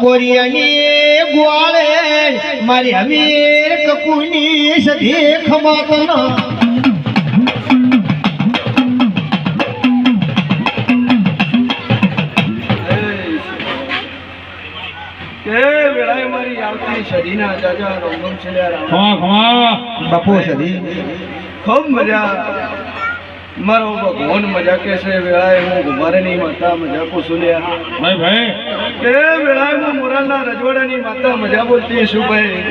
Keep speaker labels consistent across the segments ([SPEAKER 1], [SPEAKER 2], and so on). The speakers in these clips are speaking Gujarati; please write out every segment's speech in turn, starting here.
[SPEAKER 1] ગોરિયાની ગ્વાળે મારી હમીર કકુની સધી ખમાતના
[SPEAKER 2] કે વેળાએ મારી આવતી સદીના જાજા રંગમ છેલ્યા
[SPEAKER 3] ખમા ખમા
[SPEAKER 1] બાપુ સધી.
[SPEAKER 2] ખૂબ મજા મારો ભગવાન મજા કે છે વેળાએ હું ગુમારેની માતા મજા સુલ્યા
[SPEAKER 3] ભાઈ ભાઈ.
[SPEAKER 2] તે વેળાએ હું મોરાના રજવાડાની માતા મજા બોલતી છું ભાઈ?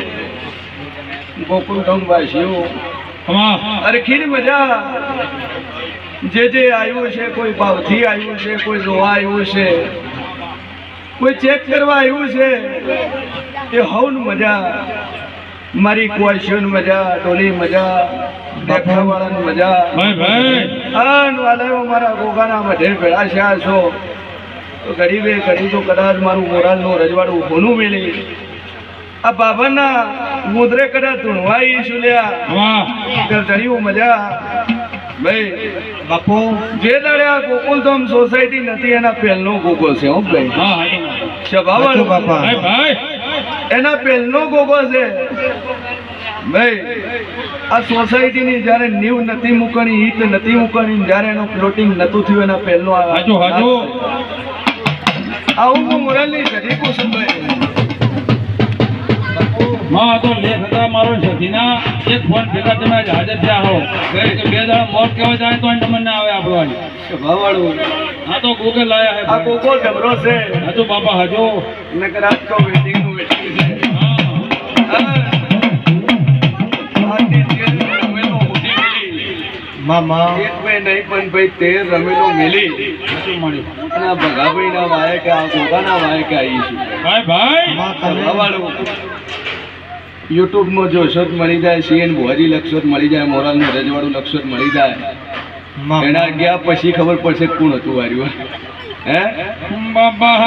[SPEAKER 2] ગોકુળ ગામ વાસીઓ. અરખીની મજા. જે જે આવ્યું છે કોઈ ભાવથી આવ્યું છે કોઈ જોવા આવ્યું છે કોઈ ચેક કરવા આવ્યું છે એ હવન મજા. મારી કુવાસીઓની મજા ટોલી મજા દેખાવાળાની મજા. અન વાલાઓ મારા ગોગાના મઢે ભેળા થયા છો. તો ગરીબે ઘડી તો કદાચ મારું મોરાલનું રજવાડું ભૂનું મેલી. આ બાબાના મુદ્રે કદાચ ધૂણવાઈ સુલ્યા ચડ્યું મજા. ભાઈ
[SPEAKER 1] બાપુ
[SPEAKER 2] જે દાડે આ ગોકુલધામ સોસાયટી નથી એના પહેલનો ગોગો છે હું ભાઈ. સ્વભાવ
[SPEAKER 1] બાપા.
[SPEAKER 3] ભાઈ.
[SPEAKER 2] એના પહેલનો ગોગો છે. ભાઈ આ સોસાયટીની જ્યારે નીવ નથી મૂકણી હિત નથી મૂકણી જ્યારે એનું ફ્લોટિંગ નતું થયું એના પહેલનો
[SPEAKER 3] હાજો હાજો
[SPEAKER 2] આવું હું મોરાલની સદીકું છું
[SPEAKER 3] માં તો લેખ હતા મારો સધીના એક ફોન ભેગા તમે આજે હાજર થયા હો. કે બે દાડા મોત કહેવા જાય તો તમને ના આવે આપણો
[SPEAKER 2] સ્વભાવવાળો.
[SPEAKER 3] આ તો ગોગે લાયા હે
[SPEAKER 2] આ છે.
[SPEAKER 3] હાજો બાપા હાજો
[SPEAKER 2] નકર તો વેટિંગ
[SPEAKER 1] મામા.
[SPEAKER 2] એક બે નહીં પણ ભાઈ તેર રમેલો મેલી. અને આ ભગાભાઈના વાયે કે આ ગોગાના વાયે કે આવી છું.
[SPEAKER 3] ભાઈ ભાઈ.
[SPEAKER 1] માં
[SPEAKER 2] યુટ્યુબમાં જોશો જ મળી જાય સીએન ભુવાજી લક્ષો જ મળી જાય મોરાલનું રજવાડું લક્ષો મળી જાય. એના ગયા પછી ખબર પડશે કોણ હતું વાર્યું હે?
[SPEAKER 3] બાબા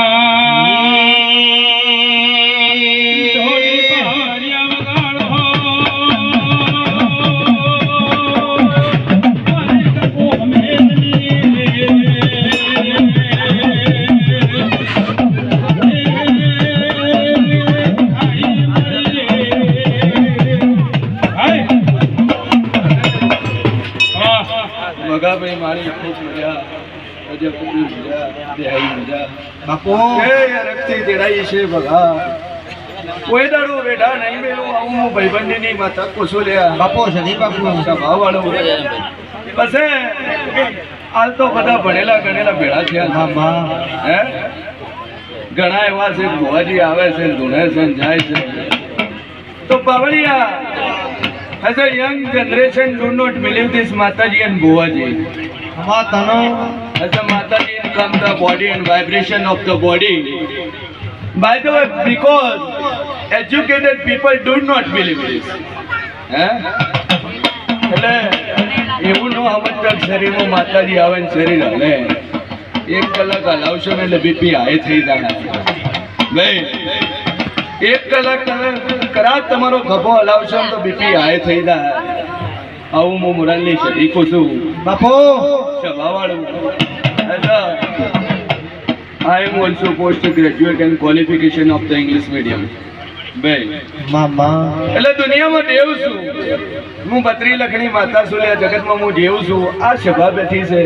[SPEAKER 1] બાપુ.
[SPEAKER 2] રક્તી તેડાઈ છે ભગા કોઈ દાડો બેઠા નહીં મેલું આવું હું ભાઈબંધીની માતા કોસો લે
[SPEAKER 1] બાપુ સધી બાપુ?
[SPEAKER 2] સ્વભાવવાળો પછી હાલ તો બધા ભણેલા ગણેલા ભેળા થયા હે ઘણા એવા છે ભુવાજી આવે છે ધૂણે છે ને જાય છે. તો પાવળિયા as a young generation do not believe this Mataji and Bhuvaji.
[SPEAKER 1] તનો
[SPEAKER 2] As a Mataji comes the body and vibration of the body. By the way, because educated people do not believe this. એટલે એવું ન સમજતા શરીરમાં માતાજી આવે ને શરીર હલે એક કલાક હલાવશો ને એટલે બીપી હાઈ થઈ જાય. ભાઈ એક કલાક તમે કદાચ તમારો ખભો હલાવશો તો બીપી હાઈ થઈ જાય. આવું હું મોરાલની શરીકો છું.
[SPEAKER 1] બાપો
[SPEAKER 2] સ્વભાવવાળું I am also postgraduate and qualification of the English medium. બે
[SPEAKER 1] મામા
[SPEAKER 2] એટલે દુનિયામાં દેવ છું. હું બત્રી લખણી માતા છું જગતમાં હું દેવ છું. આ સભા બેઠી છે.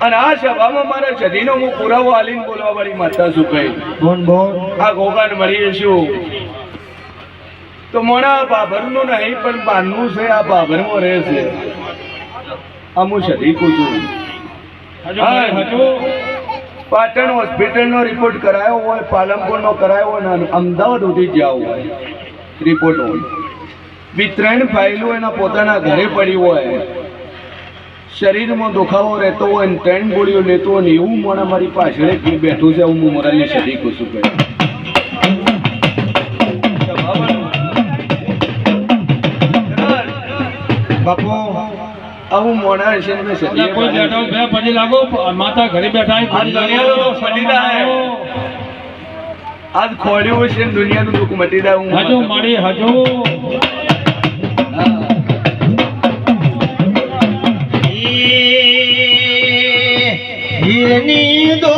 [SPEAKER 2] અને આ સભામાં મારા સદીનો હું પુરાવો આલીન બોલવા વાળી માતા છું કઈ
[SPEAKER 1] બોન બોન
[SPEAKER 2] આ ગોગાન મળીએ છું તો મોણા બાભરનું નહીં પણ બાનનું છે આ બાભરમાં રહે છે. આ હું સદીકું છું. પાટણ હોસ્પિટલનો રિપોર્ટ કરાયો હોય પાલનપુરનો કરાયો હોય અને અમદાવાદ સુધી જાવ હોય રિપોર્ટ હોય. બી ત્રણ ફાઇલો એના પોતાના ઘરે પડી હોય. શરીરમાં દુખાવો રહેતો હોય ને ત્રણ ગોળીઓ લેતો હોય ને એવું મને મારી પાછળ બેઠું છે હું મોરાલની સદી કુશું કહે
[SPEAKER 1] બાપુ
[SPEAKER 2] આવું મોણા છે ને સદી
[SPEAKER 3] કોઈ બેઠો બે પછી લાગો માતા ઘરે બેઠા
[SPEAKER 2] આજ દુનિયાનો મટી જાય. આજ ખોડ્યું છે ને દુનિયાનું દુઃખ મટી જાય હું
[SPEAKER 3] હજો મારી હાજો.
[SPEAKER 1] હીરની દોરી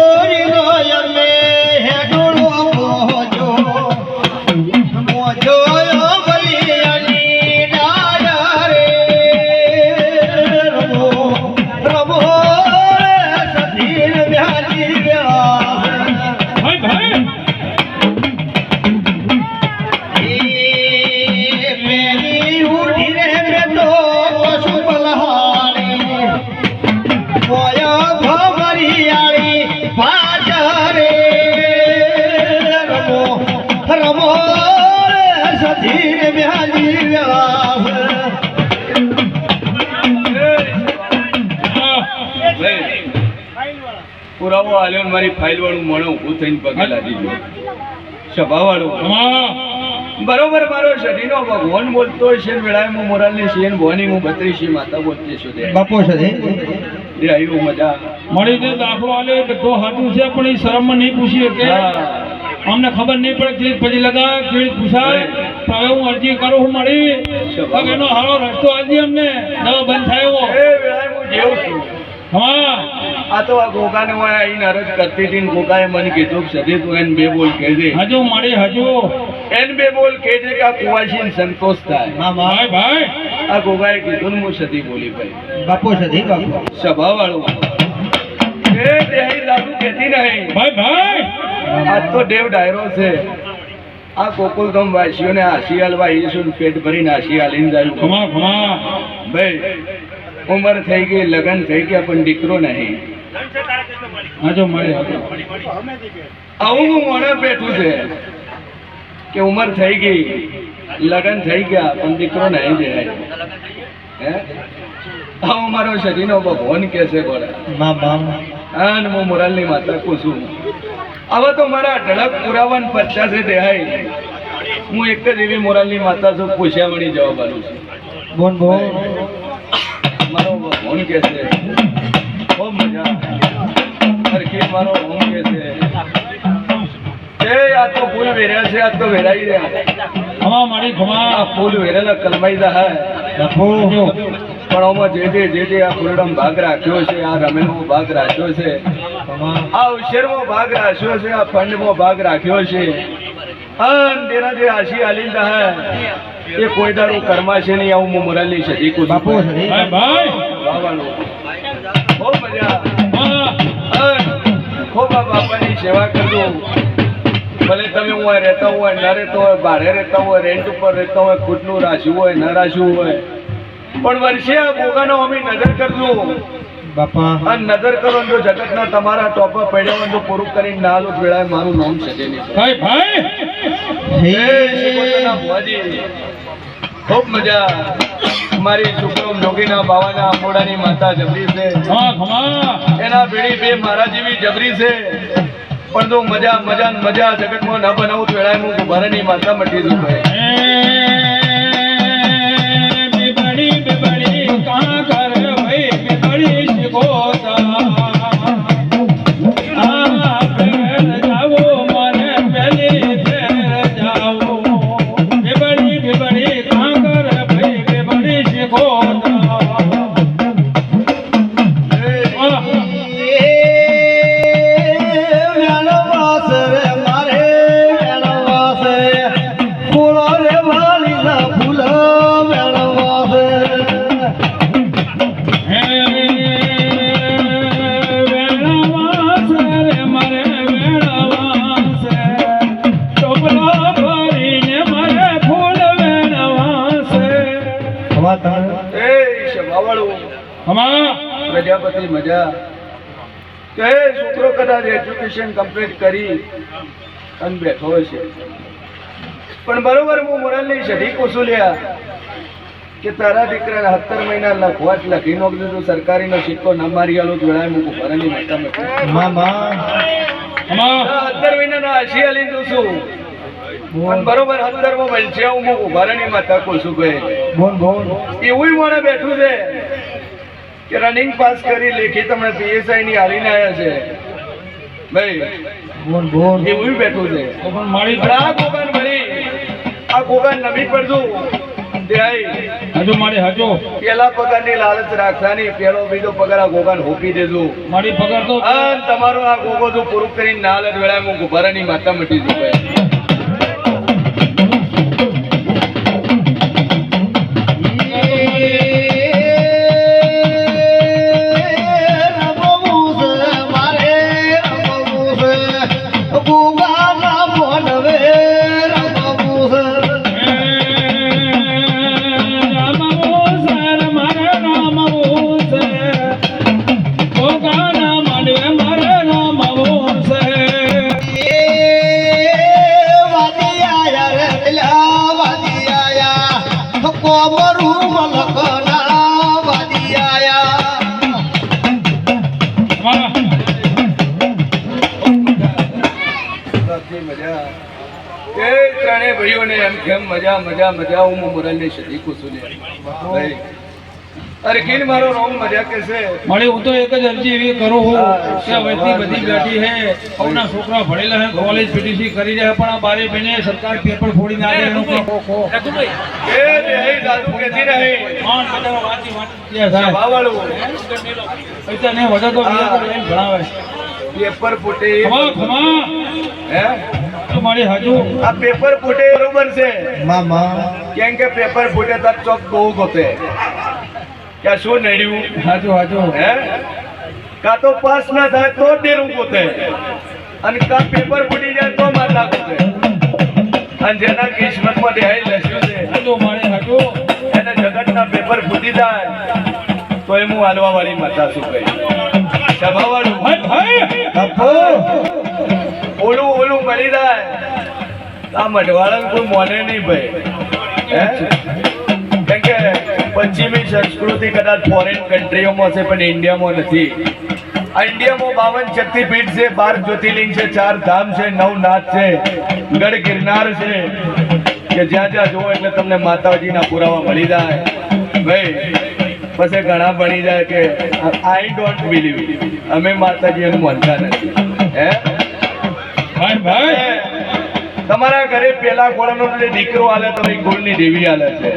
[SPEAKER 2] પુરાવો આલ્યો ને મારી ફાઇલ વાળું મોણો ઊભું થઈને પગે લાગી ગયો સભા વાળું બરોબર મારો શરીરનો ભગવાન બોલતો હોય છે ને વેળાએ હું મોરાલની શેન ભવાની હું બત્રીસી માતા બોલતી છું તે.
[SPEAKER 1] બાપુ છે
[SPEAKER 2] આવ્યું મજા.
[SPEAKER 3] મળી તો દાખલો આલે બધો હાથું છે પણ એ શરમમાં નહીં પૂછી શકે.
[SPEAKER 2] હા.
[SPEAKER 3] અમને ખબર નહીં પડે કે પછી લગા કેવી પૂછાય. હવે હું અરજી કરું હું મળી. એનો હારો રસ્તો આજે અમને. નવો બંધ થયો.
[SPEAKER 2] એ હું જેવું છું.
[SPEAKER 3] હા.
[SPEAKER 2] આ તો આ ગોગાને હું આઈને અરજ કરતી હતી ગોગાએ મને કીધું કે સદી તું એને બે બોલ કહેજે.
[SPEAKER 3] હજુ મળી હજુ.
[SPEAKER 2] એને બે બોલ કહેજે કે આ કુવાસીને સંતોષ થાય.
[SPEAKER 1] હા
[SPEAKER 3] ભાઈ ભાઈ.
[SPEAKER 2] આ ગોગાએ કીધું ને હું સદી બોલી ભાઈ.
[SPEAKER 1] બાપુ છે બાપુ
[SPEAKER 2] સભા વાળું એ દેહી દાદુ કહેતી નહીં.
[SPEAKER 3] ભાઈ ભાઈ.
[SPEAKER 2] તો દેવ ડાયરો છે. આ ગોકુલધામ વાસીઓને હાસી હાલવા ઈસુન પેટ ભરીને હાસી હાલીને જાય
[SPEAKER 3] ખમા ખમા.
[SPEAKER 2] ભાઈ ઉંમર થઈ ગઈ લગ્ન થઈ ગયા પણ દીકરો નહીં.
[SPEAKER 3] હજુ મળી
[SPEAKER 2] આવું હું મોણે બેઠું છે કે ઉંમર થઈ ગઈ લગ્ન થઈ ગયા પણ દીકરો નહીં દેવાય હે? આવું મારો શરીરનો ભગવાન કે છે બોલા.
[SPEAKER 1] બા
[SPEAKER 2] અને હું મોરાલની માતા કુસુમ હવે તો મારા ઢળક પુરાવાન પચાસે દેહાય. હું એક જ એવી મોરાલની માતા છું પૂછ્યા વળી જવાબ આલું છું.
[SPEAKER 1] બોન બોન.
[SPEAKER 2] મારો ભોન કે છે? બહુ મજા સરખી મારો ભોન કે છે? એ આ તો ફૂલ વેર્યા છે આ તો વેરાઈ રહ્યા.
[SPEAKER 3] મળી
[SPEAKER 2] આ ફૂલ વેરેલા કલમાઈદા હે.
[SPEAKER 1] બાપુ
[SPEAKER 2] પણ આમાં જે જે જે જે આ ફૂલડમ ભાગ રાખ્યો છે આ રમેલમાં ભાગ રાખ્યો છે આ ઉછેરમાં ભાગ રાખ્યો છે આ ફંડમાં ભાગ રાખ્યો છે. અન તેના જે આશી આલિંદા હે એ કોઈ દાડું કર્મા છે નહીં આવું હું મોરાલી છે એક
[SPEAKER 1] બાપુ
[SPEAKER 3] ભાઈ ભાઈ.
[SPEAKER 2] બહુ મજા. ખૂબ બાપાની સેવા કરજો. ભલે તમે હું રહેતા હોય ન રહેતો હોય બારે રહેતા હોય રેન્ટ ઉપર રહેતા હોય ખુદનું રાખ્યું હોય ન રાખ્યું હોય. પણ વર્ષે આ ભોગાનો અમે નજર કરજો.
[SPEAKER 1] બાપા.
[SPEAKER 2] આ નજર કરો ને જો જગતના તમારા ટોપર પડ્યા હોય ને જો પૂરું કરીને ના લો વેળાએ મારું નામ છે
[SPEAKER 3] ભાઈ ભાઈ!
[SPEAKER 1] હે.
[SPEAKER 2] ખૂબ મજા. મારી છોકરો જોગીના બાવાના આંબોડાની માતા જબરી છે. એના ભેડી બે મારા જેવી જબરી છે. પણ જો મજા મજા ને મજા જગતમાં ન બનાવું તો વેળાએ હું ગુભારાની માતા મટી દઉં ભાઈ.
[SPEAKER 3] અમા
[SPEAKER 2] પ્રજાપતિ મજા. કે છોકરો કદાચ એજ્યુકેશન કમ્પ્લીટ કરી અને બેઠો છે પણ બરોબર હું મોરાલની સધી કુસુલ્યા કે તારા દીકરાને સત્તર મહિના લખવા જ લખી નોકરી તો સરકારીનો સિક્કો ન મારી આલો જોડાય મૂકું ભરાની માતા સત્તર મહિનાના હસી આલી દઉં છું. બરોબર સત્તરમાં બનશે હું મૂકું ભરાની માતા કોશું
[SPEAKER 1] બોન
[SPEAKER 2] એવું મને બેઠું છે. કે રનિંગ પાસ કરી લેખી તમને પીએસઆઈ ની હાલીને આવ્યા છે. ભાઈ એવું બેઠું છે. આ ગોગાન મળી આ ગોગાન નમી પડતું.
[SPEAKER 3] હજુ મારી હજુ.
[SPEAKER 2] પેલા પગારની લાલચ રાખવાની પેલો બીજો પગાર આ ગોગાન હોપી દેજો.
[SPEAKER 3] મારી પગાર તો
[SPEAKER 2] તમારો આ ગોગો જો પૂરું કરીને ના હાલત વેળાએ હું ગુભારાની માતા મટી જુ એ ત્રણેય ભાઈઓને એમ કેમ મજા મજા મજા હું મોરલની શરીકું છું. અરે કિન મારો રોમ મજા કે છે?
[SPEAKER 3] હું તો એક જ અરજી એવી કરું હું કે વહેતી બધી બેઠી હે સૌના છોકરા ભણેલા હે કોલેજ પીટીસી કરી રહ્યા પણ આ બારે બહેને સરકાર પેપર ફોડી નાખે એનું કોઈ ખો ખો.
[SPEAKER 2] એ દેહી દાદુ કેતી નહીં
[SPEAKER 3] હા, બધા વાંચી વાંચી. સાહેબ.
[SPEAKER 2] ભાવાળું
[SPEAKER 3] પૈસા નહીં વધે તો બીજા ભણાવે
[SPEAKER 2] પેપર ફૂટે.
[SPEAKER 3] ખમા ખમા.
[SPEAKER 2] હે?
[SPEAKER 3] તો હજુ
[SPEAKER 2] આ પેપર ફૂટે બરોબર છે.
[SPEAKER 1] મામા.
[SPEAKER 2] કેમ કે પેપર ફૂટે તો ચોક બહુ ગોતે. કે શું નડ્યું?
[SPEAKER 3] હાજુ હાજુ
[SPEAKER 2] હે? કા તો પાસ ના થાય તો ડેરું ગોતે. અને કા પેપર ફૂટી જાય તો માતા ગોતે. અને જેના કિસ્મતમાં દેહાઈ લસ્યું છે.
[SPEAKER 3] હાજુ મળી હાજુ
[SPEAKER 2] એને જગતના પેપર ફૂટી જાય તો એ હું હાલવા વાળી માતા શું કહી સભાવાળું
[SPEAKER 3] હાય
[SPEAKER 1] બાપુ
[SPEAKER 2] ઓલું ઓલું મળી જાય. આ મઢવાળા કોઈ મોને નહીં ભાઈ. કેમ કે પશ્ચિમી સંસ્કૃતિ કદાચ ફોરેન કન્ટ્રીઓમાં છે, પણ ઇન્ડિયામાં નથી. ઇન્ડિયામાં બાવન શક્તિપીઠ છે, બાર જ્યોતિર્લિંગ છે, ચાર ધામ છે, નવ નાથ છે, ગઢ ગિરનાર છે. કે જ્યાં જ્યાં જુઓ એટલે તમને માતાજીના પુરાવા મળી જાય. ભાઈ, પછી ઘણા બની જાય કે આઈ ડોન્ટ બિલીવ અમે માતાજી એનું માનતા નથી. હે? તમારા ઘરે પેલા ગોળાનો દીકરો આલે તો એ ગોળની દેવી આલે છે.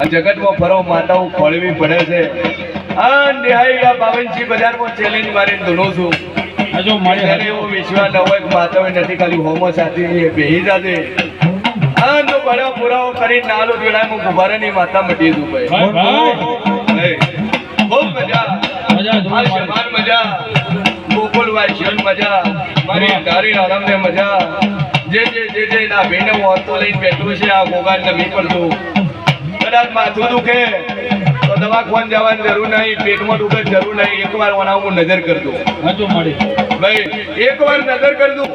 [SPEAKER 2] આ જગતમાં ફરો માતાઓ ફળવી પડે છે. આ નિહાઈ આ બાવનસી બજારમાં ચેલેન્જ મારીને ધૂણું છું.
[SPEAKER 3] હાજુ મારી
[SPEAKER 2] એવો વિશ્વાસ ન હોય કે માતાઓ નથી ખાલી હોમો સાથે બેહી જાતે આ તો બડા પુરાવો કરીને નાલો જોડાય હું ગુબારાની માતા મટી દઉં ભાઈ. ખૂબ મજા.
[SPEAKER 3] મજા
[SPEAKER 2] મજા. ગોકુલ વાયશન મજા મારી ધારી આરામને મજા. જે જે જે જે ના બેને હું લઈને બેઠું છે આ ગોગાન નમી પડતું. કદાચ માથું દુખે તો દવાખાન જવાની જરૂર નહીં પેટમાં દુખે જરૂર નહીં. એકવાર ઓના હું નજર કરજો.
[SPEAKER 3] હજુ મળી.
[SPEAKER 2] ભાઈ એકવાર નજર કર દઉં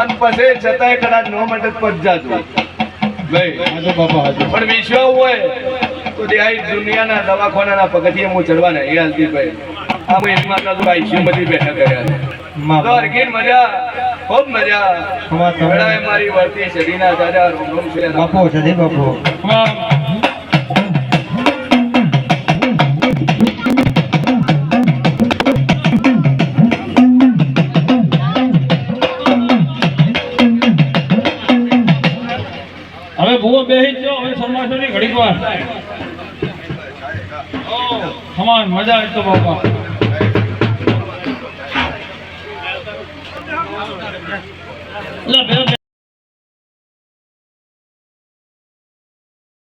[SPEAKER 2] અને પછી છતાંય કદાચ નો મટે પચ જાજો. ભાઈ પણ વિશ્વ હોય તો દેહાઈ દુનિયાના દવાખાનાના પગથિયે હું ચડવાના એ હાલતી ભાઈ. આ માતા તો આઈસીયુ બેઠા કર્યા હરખી મજા ખૂબ મજા.
[SPEAKER 1] તમે-
[SPEAKER 2] મારી વર્તી સદીના દાદા રોમ રોમ છે.
[SPEAKER 1] બાપો સદી બાપુ.
[SPEAKER 3] હવે ભૂવો બેહી જ જાઓ હવે સમાજો ઘડીક વાર. ઓ, સમાન મજા આવી તો બાપા.